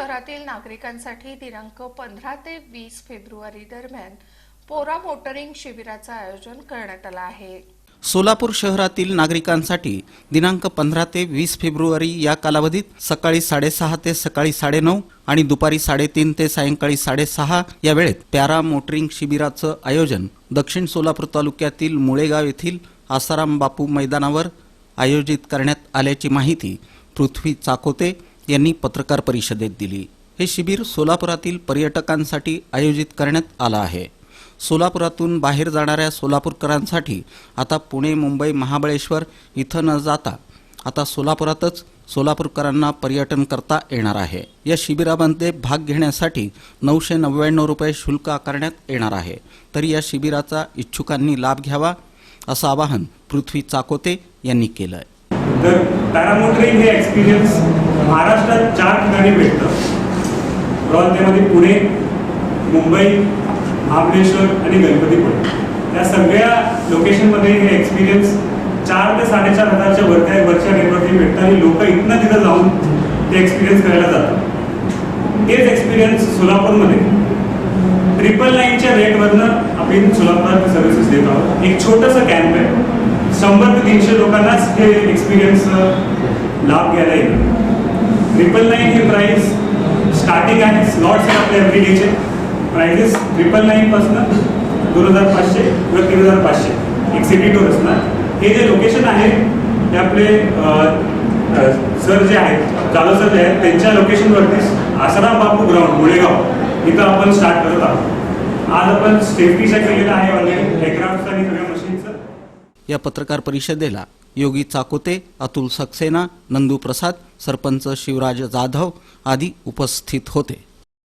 शहरातील नागरिकांसाठी दिनांक पंधरा ते वीस फेब्रुवारी दरम्यान पोरा मोटरिंग शिबिराचं आयोजन करण्यात आलं आहे. सोलापूर शहरातील नागरिकांसाठी दिनांक पंधरा ते वीस फेब्रुवारी या कालावधीत सकाळी साडेसहा ते सकाळी साडेनऊ आणि दुपारी साडेतीन ते सायंकाळी साडेसहा या वेळेत पॅरा मोटरिंग शिबिराचं आयोजन दक्षिण सोलापूर तालुक्यातील मुळेगाव येथील आसाराम बापू मैदानावर आयोजित करण्यात आल्याची माहिती पृथ्वी चाकोते यांनी पत्रकार परिषदेत दिली. हे शिबिर सोलापुरातील पर्यटकांसाठी आयोजित करण्यात आलं आहे. सोलापुरातून बाहेर जाणाऱ्या सोलापूरकरांसाठी आता पुणे मुंबई महाबळेश्वर इथं न जाता आता सोलापुरातच सोलापूरकरांना पर्यटन करता येणार आहे. या शिबिरामध्ये भाग घेण्यासाठी नऊशे नव्याण्णव रुपये शुल्क आकारण्यात येणार आहे. तरी या शिबिराचा इच्छुकांनी लाभ घ्यावा असं आवाहन पृथ्वी चाकोते यांनी केलं आहे तर पॅरामोटरिंग हे एक्सपिरियन्स महाराष्ट्रात चार ठिकाणी भेटतं. प्रॉल त्यामध्ये पुणे मुंबई महाबळेश्वर आणि गणपतीपुळे. या सगळ्या लोकेशनमध्ये हे एक्सपिरियन्स चार ते साडेचार हजारच्या वरच्या वरच्या रेटवरती भेटतं आणि लोक इथनं तिथं जाऊन ते एक्सपिरियन्स करायला जातात. तेच एक्सपिरियन्स सोलापूरमध्ये. ट्रिपल नाईनच्या रेटवरनं आपण सोलापुरात सर्व्हिसेस देत आहोत. एक छोटंसं कॅम्प आहे. शंभर ते तीनशे लोकांनाच हे एक्सपिरियन्स लाभ घ्यायला येईल. ट्रिपल नाईन हे प्राईस स्टार्टिंग आहे स्लॉट्स आहे आपल्या एव्हरी डेचे प्राइजेस ट्रिपल नाईनपासनं दोन हजार पाचशे किंवा तीन हजार पाचशे एक सिटी टूर असणार हे जे लोकेशन आहे ते आपले सर जे आहेत जाधव सर जे आहेत त्यांच्या लोकेशनवरतीच आसाराम बापू ग्राउंड मुळेगाव. इथं आपण स्टार्ट करत आहोत. आज आपण सेफ्टी चेक केलेलं आहे ऑनलाईन एअरक्राफ्ट आणि सगळ्या मशीनचं या पत्रकार परिषदेला योगी चाकोते अतुल सक्सेना नंदू प्रसाद सरपंच शिवराज जाधव आदी उपस्थित होते.